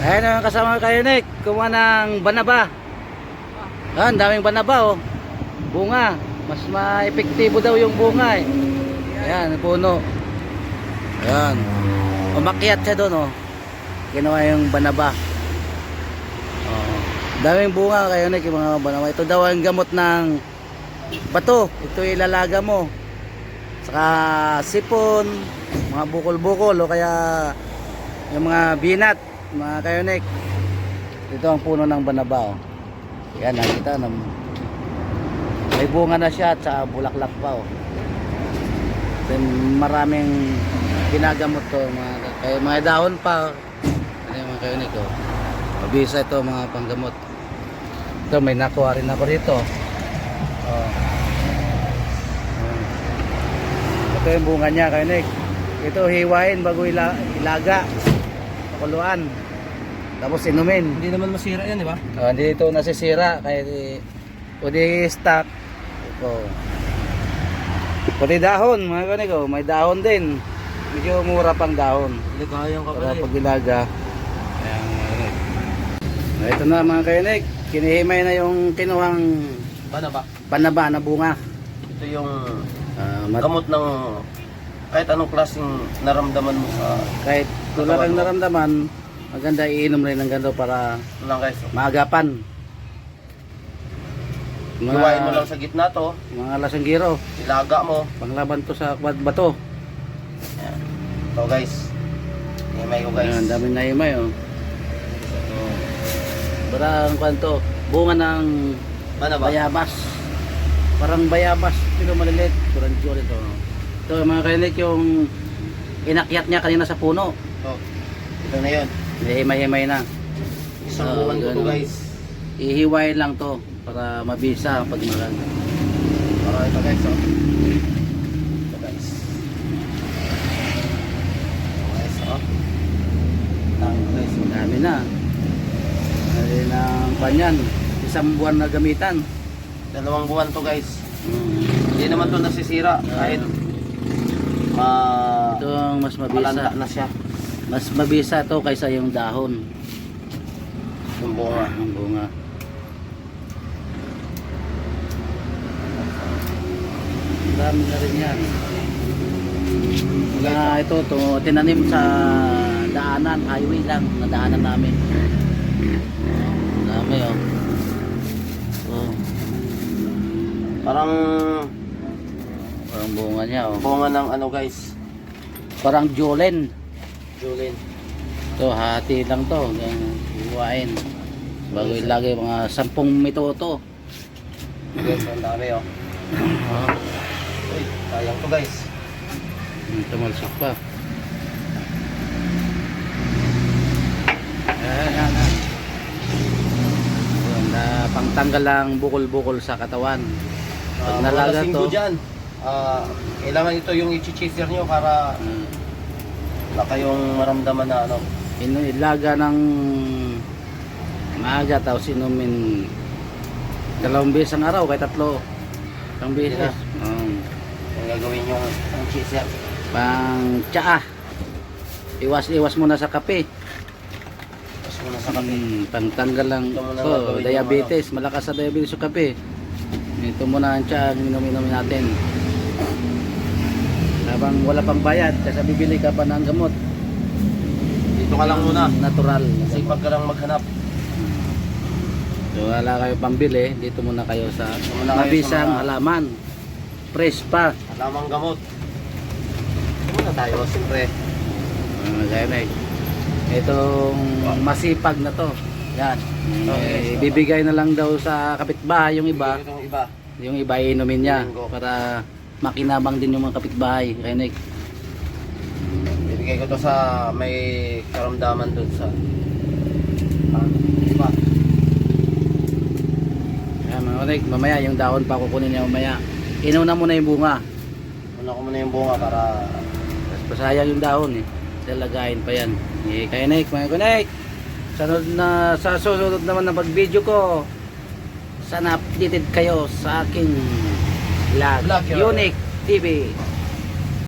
Ayan ang kasama kayo, Nick. Kumuha ng banaba. Ayan, daming banaba, oh. Bunga. Mas ma-epektibo daw yung bunga, eh. Ayan, puno. Ayan. Umakyat siya doon, oh. Ginawa yung banaba. Oh. Daming bunga kayo, Nick, yung mga banaba. Ito daw ang gamot ng bato. Ito ilalaga mo. Saka sipon, mga bukol-bukol, o kaya yung mga binat, mga kayonik. Ito ang puno ng banaba. Oh. Yan, nakita na. May bunga na siya at saka bulaklak pa. Oh. Then, maraming ginagamot to. Mga, kaya mga dahon pa. Ano yung mga kayonik. Oh. Mabisa ito mga panggamot. Ito, may nakuha rin ako dito. Oh. Oh. Ito yung bunga niya kayonik. Ito hiwain bago ila, ilaga. Pakuluan. Tapos inumin. Hindi naman masira yan, di ba? Oh, hindi ito nasisira kaya di pwede stock. Ito. Pati dahon, mga kaniko, may dahon din. Medyo mura pang dahon. Ligayang ka Para pag ilaga. Ayan, mga Ito na mga kanik. Kinihimay na yung kinuhang Paano ba? panaba na bunga. Ito yung Ah, mat- gamot ng kahit anong klaseng naramdaman mo sa kahit tulad ang naramdaman, maganda iinom rin ng ganito para ito lang guys. oh. maagapan. Iwain mo lang sa gitna to, mga lasanggiro, ilaga mo. panglaban to sa kwad bato. Ayan. Ito guys. Himay ko guys. Ayan, dami na himay oh. Parang kwanto, bunga ng Paano ba? bayabas. Parang bayabas, pero maliliit. Parang jol ito. oh. Ito mga kailik yung inakyat niya kanina sa puno. Ito. Ito na yun. May himay-himay na. Isang Ah, buwan ko to guys. Ihiwain lang to para mabisa pag malag. Para ito guys. Oh. Ito guys. Ito guys. Oh. Tama guys. oh. Dami na. Dami ng panyan. Isang buwan na gamitan. Dalawang buwan to guys. Hmm. Hindi naman to nasisira kahit ma Ito ang mas mabisa. na siya Mas mabisa to kaysa yung dahon. yung bunga. Ang bunga. Ang Dami na rin yan. Na ito, to, tinanim sa daanan, highway lang, na daanan namin. Dami oh. Oh, Parang parang bunga niya oh. bunga ng ano guys. Parang jolen. Julin. To, hati lang to. Iwain. Bago ilagay mga sampung mitoto. Guys, ang dami oh. Uy, sayang to guys. Hmm, Tumalsik pa. Ayan, ayan, ayan. Ayan, na pangtanggal lang bukol-bukol sa katawan. Pag nalaga to, dyan. Ah, kailangan ito yung i-chaser nyo para wala kayong maramdaman na ano. inu ilaga ng maaga tapos inumin dalawang beses ang araw kahit tatlo isang beses Yeah. um, Yung gagawin yung ang chaser. pang tsaa iwas-iwas muna sa kape Tapos muna sa kape. Hmm, pangtanggal lang Ito muna ko, gagawin yung diabetes, malakas sa diabetes yung kape. Ito muna ang tiyan, inom-inom natin. Habang wala pang bayad, kasi bibili ka pa ng gamot. Dito ka lang muna. Natural. na Kasi pag ka lang maghanap. So, wala kayo pambili, dito muna kayo sa muna kayo sa mabisang mga- halaman. Fresh pa. Alamang gamot. Muna tayo. Siyempre. Uh, Jaime, itong masipag na to. Yan. Eh, ibibigay na lang daw sa kapitbahay yung iba. Itong iba. Yung iba inumin niya para makinabang din yung mga kapitbahay. Kaya Nick. Bibigay ko to sa may karamdaman dun sa ah, iba. Ayan mga Nick, mamaya yung dahon pa kukunin niya mamaya. Inuna muna yung bunga. Una ko muna yung bunga para Tapos pasayang yung dahon eh. Dalagayin pa yan. Eh, kaya Nick, mga Nick. Sunod na, sa susunod naman na pag-video ko, sana updated kayo sa aking vlog. Vlog. Unique TV.